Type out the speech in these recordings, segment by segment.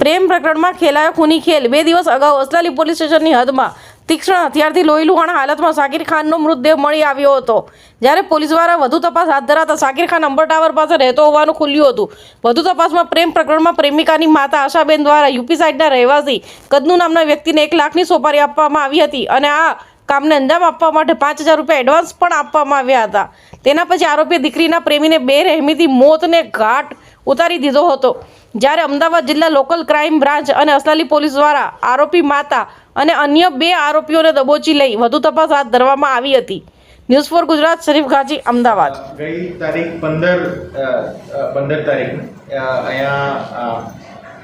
પ્રેમ પ્રકરણમાં ખેલાયો ખૂની ખેલ. બે દિવસ અગાઉ અસલાલી પોલીસ સ્ટેશનની હદમાં તીક્ષ્ણ હથિયારથી લોહી લુહાણ હાલતમાં સાકિર ખાનનો મૃતદેહ મળી આવ્યો હતો. જ્યારે પોલીસ દ્વારા વધુ તપાસ હાથ ધરાતા સાકિર ખાન અંબર ટાવર પાસે રહેતો હોવાનું ખુલ્યું હતું. વધુ તપાસમાં પ્રેમ પ્રકરણમાં પ્રેમિકાની માતા આશાબેન દ્વારા યુપી સાઇડના રહેવાસી કદનુ નામના વ્યક્તિને એક લાખની સોપારી આપવામાં આવી હતી અને આ કામને અંજામ આપવા માટે પાંચ હજાર રૂપિયા એડવાન્સ પણ આપવામાં આવ્યા હતા. તેના પછી આરોપીએ દીકરીના પ્રેમીને બે રહેમીથી મોતને ઘાટ ઉતારી દીધો હતો. જ્યારે અમદાવાદ જિલ્લા લોકલ ક્રાઇમ બ્રાન્ચ અને અસલાલી પોલીસ દ્વારા આરોપી માતા અને અન્ય બે આરોપીઓને દબોચી લઈ વધુ તપાસ હાથ ધરવામાં આવી હતી. News for Gujarat, Sharif Gazi Ahmedabad. ગઈ તારીખ પંદર પંદર તારીખ અહીંયા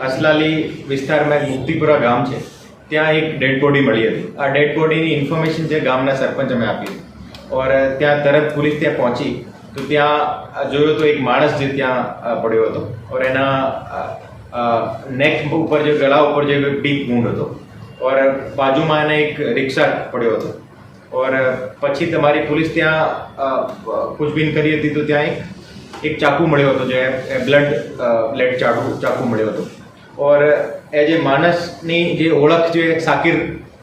અસલાલી વિસ્તારમાં મુક્તિપુરા ગામ છે. ત્યાં એક ડેડ બોડી મળી હતી. આ ડેડ બોડીની ઇન્ફોર્મેશન જે ગામના સરપંચ અમે આપી ઓર ત્યાં તરત પોલીસ ત્યાં પહોંચી. તો ત્યાં જોયો તો એક માણસ જે ત્યાં પડ્યો હતો. ઓર એના નેક ઉપર જે ગળા ઉપર જે ડીપ ગુંડ હતો. ઓર બાજુમાં એને એક રિક્ષા પડ્યો હતો. ઓર પછી તમારી પોલીસ ત્યાં પૂછબીન કરી હતી તો ત્યાં એક એક ચાકુ મળ્યો હતો જે બ્લડ બ્લેડ ચાકુ ચાકુ મળ્યો હતો. ઓર એ જે માણસની જે ઓળખ જે સાકિર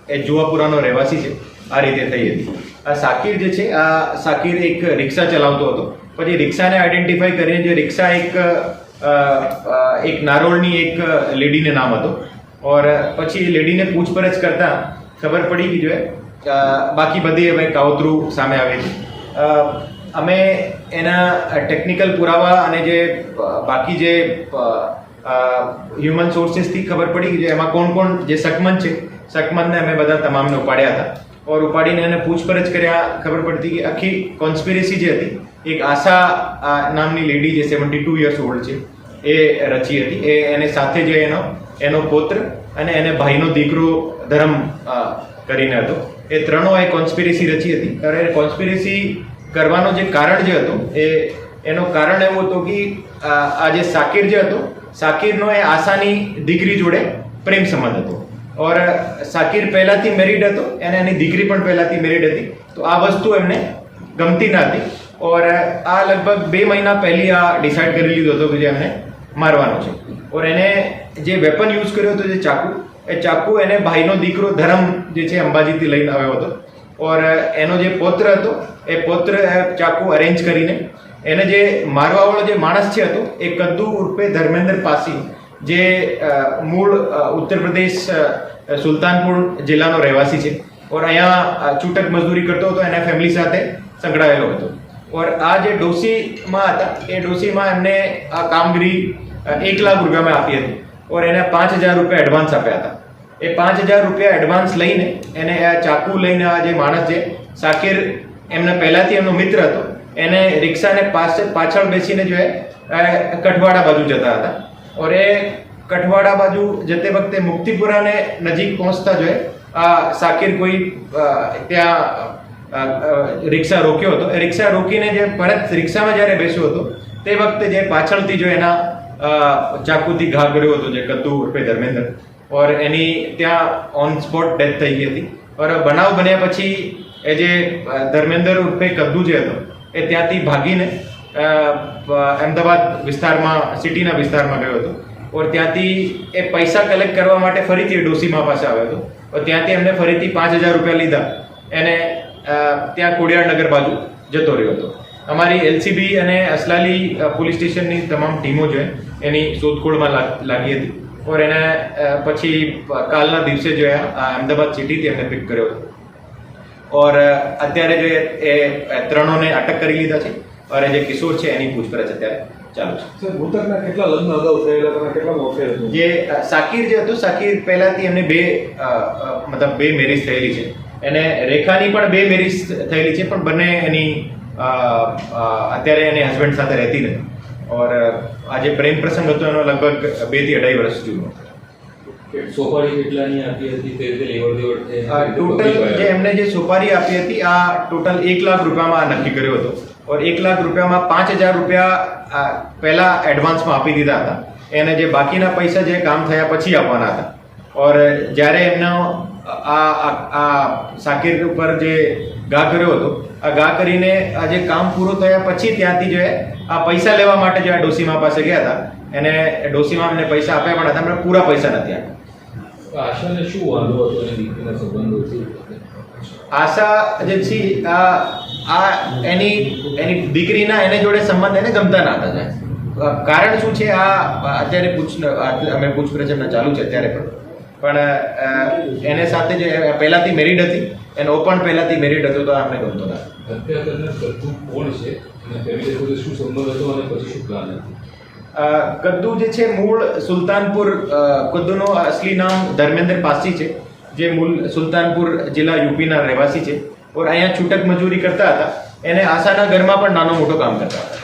એ જુવાપુરાનો રહેવાસી છે આ રીતે થઈ હતી આ સાકિર જે છે આ સાકિર એક રિક્ષા ચલાવતો હતો પછી રિક્ષાને આઈડેન્ટિફાઈ કરીને જે રિક્ષા એક એક નારોળની એક લેડીને નામ હતો ઓર પછી લેડીને પૂછપરછ કરતા ખબર પડી કે જો બાકી બધી હવે કાવતરું સામે આવે છે અમે એના ટેકનિકલ પુરાવા અને જે બાકી જે હ્યુમન સોર્સિસથી ખબર પડી કે એમાં કોણ કોણ જે સકમન છે સકમનને અમે બધા તમામને ઉપાડ્યા હતા. ઓર ઉપાડીને એને પૂછપરછ કર્યા ખબર પડતી કે આખી કોન્સ્પિરેસી જે હતી, એક આશા નામની લેડી જે સેવન્ટી ટુ યર્સ ઓલ્ડ છે, એ રચી હતી. એ એને સાથે જે એનો એનો પુત્ર અને એને ભાઈનો દીકરો ધર્મ કરીને હતો. એ ત્રણો એ કોન્સ્પિરેસી રચી હતી. ત્યારે કોન્સ્પિરેસી કરવાનો જે કારણ જે હતું, એ, એનું કારણ એવું હતું કે આ જે સાકિર જે હતો સાકિરનો એ આશાની દીકરી જોડે પ્રેમ સંબંધ હતો. ઓર સાકિર પહેલાથી મેરિડ હતો અને એની દીકરી પણ પહેલાથી મેરિડ હતી. તો આ વસ્તુ એમને ગમતી ન હતી. ઓર આ લગભગ બે મહિના પહેલી આ ડિસાઇડ કરી લીધો હતો કે જે એમને મારવાનો છે. ઓર એને જે વેપન યુઝ કર્યો હતો, જે ચાકુ, એ ચાકુ એને ભાઈનો દીકરો ધરમ જે છે અંબાજીથી લઈને આવ્યો હતો. ઓર એનો જે પૌત્ર હતો, એ પૌત્ર ચાકુ અરેન્જ કરીને એને જે મારવાવાળો જે માણસ છે હતો, એ કદ્દુ ઉર્ફે ધર્મેન્દ્ર પાસી, જે મૂળ ઉત્તર પ્રદેશ સુલતાનપુર જિલ્લાનો રહેવાસી છે. ઓર અહીંયા છૂટક મજદૂરી કરતો હતો, એના ફેમિલી સાથે સંકળાયેલો હતો. ઓર આ જે ડોસીમાં હતા, એ ડોસીમાં એમને આ કામગીરી એક લાખ રૂપિયામાં આપી હતી. ઓર એને પાંચ હજાર રૂપિયા એડવાન્સ આપ્યા હતા. એ પાંચ હજાર રૂપિયા એડવાન્સ લઈને, એને આ ચાકુ લઈને આ જે માણસ છે, સાકિર, એમને પહેલાંથી એમનો મિત્ર હતો એને રિક્ષાને પાસે પાછળ બેસીને જો એ કઠવાડા બાજુ જતા હતા. ઓર એ કઠવાડા બાજુ જતે વખતે મુક્તિપુરાને નજીક પહોંચતા જો એ આ સાકિર કોઈ ત્યાં રિક્ષા રોક્યો હતો. એ રિક્ષા રોકીને જે પરત રિક્ષામાં જ્યારે બેસ્યો હતો, તે વખતે જે પાછળથી જો એના ચાકુથી ઘા કર્યો હતો જે કદ્દુ ઉર્ફે ધર્મેન્દ્ર. ઓર એની ત્યાં ઓન સ્પોટ ડેથ થઈ ગઈ હતી. ઓર બનાવ બન્યા પછી એ જે ધર્મેન્દ્ર ઉર્ફે કદ્દુ જે હતો એ ત્યાંથી ભાગીને અમદાવાદ વિસ્તારમાં, સિટીના વિસ્તારમાં ગયો હતો. ઓર ત્યાંથી એ પૈસા કલેક્ટ કરવા માટે ફરીથી ડોસીમા પાસે આવ્યો હતો. ઓર ત્યાંથી એમને ફરીથી પાંચ હજાર રૂપિયા લીધા. એને ત્યાં કોડિયારનગર બાજુ જતો રહ્યો હતો. અમારી એલસીબી અને અસલાલી પોલીસ સ્ટેશનની તમામ ટીમો છે, એની શોધખોળમાં લાગ- હતી. ઓર એને પછી કાલના દિવસે જોયા અમદાવાદ સિટીથી એમને પિક કર્યો હતો. ઓર અત્યારે જે એ- ત્રણોને અટક કરી લીધા છે અને જે કિશોર છે એની પૂછપરછ અત્યારે ચાલુ છે. સર મૃતકના કેટલા લગ્ન અગાઉ થયેલા તમે કેટલા જે સાકીર જે હતું સાકિર પહેલાથી એમને બે મતલબ બે મેરેજ થયેલી છે. એને રેખાની પણ બે મેરેજ થયેલી છે પણ બંને એની અત્યારે એને હસબન્ડ સાથે રહેતી નથી. ઓર આ જે પ્રેમ પ્રસંગ હતો એનો લગભગ બેથી અઢાઈ વર્ષ જૂનો. સોપારી કેટલાની આપી હતી તે રીતે લેવડ દેવડ ટોટલ જે એમને જે સોપારી આપી હતી આ ટોટલ એક લાખ રૂપિયામાં નક્કી કર્યો હતો. ઓર એક લાખ રૂપિયામાં પાંચ હજાર રૂપિયા આ પહેલા એડવાન્સમાં આપી દીધા હતા. એને જે બાકીના પૈસા જે કામ થયા પછી આપવાના હતા. ઓર જ્યારે એમનો આ આ- સાકિર ઉપર જે ગા કર્યો હતો આ ગા કરીને આ જે કામ પૂરું થયા પછી ત્યાંથી જે આ પૈસા લેવા માટે જે આ ડોસીમા પાસે ગયા હતા એને ડોસીમાં અમને પૈસા આપ્યા પણ હતા અમને પૂરા પૈસા નથી આપ્યા. આશાને શું વાંધો હતો અને દીકરીના સંબંધો છે આશા જે છે, આ એની એની દીકરીના એને જોડે સંબંધ એને ગમતા ના હતા. કારણ શું છે, આ અત્યારે પૂછ અમે પૂછપરછ ચાલુ છે અત્યારે પણ. પણ એને સાથે જે પહેલાથી મેરિડ હતી, એનો પણ પહેલાથી મેરિડ હતો, તો અમને ગમતો ના હત્યા કોણ છે, અને ફેમિલી શું સંબંધ હતો, અને પછી શું પ્લાન હતું? કદ્દુ જે છે, મૂળ સુલતાનપુર કદ્દુનું અસલી નામ ધર્મેન્દ્ર પાસી છે, જે મૂળ સુલતાનપુર જિલ્લા યુપીના રહેવાસી છે. ઓર અહીંયા છૂટક મજૂરી કરતા હતા. એને આશાના ઘરમાં પણ નાનો મોટો કામ કરતા હતા.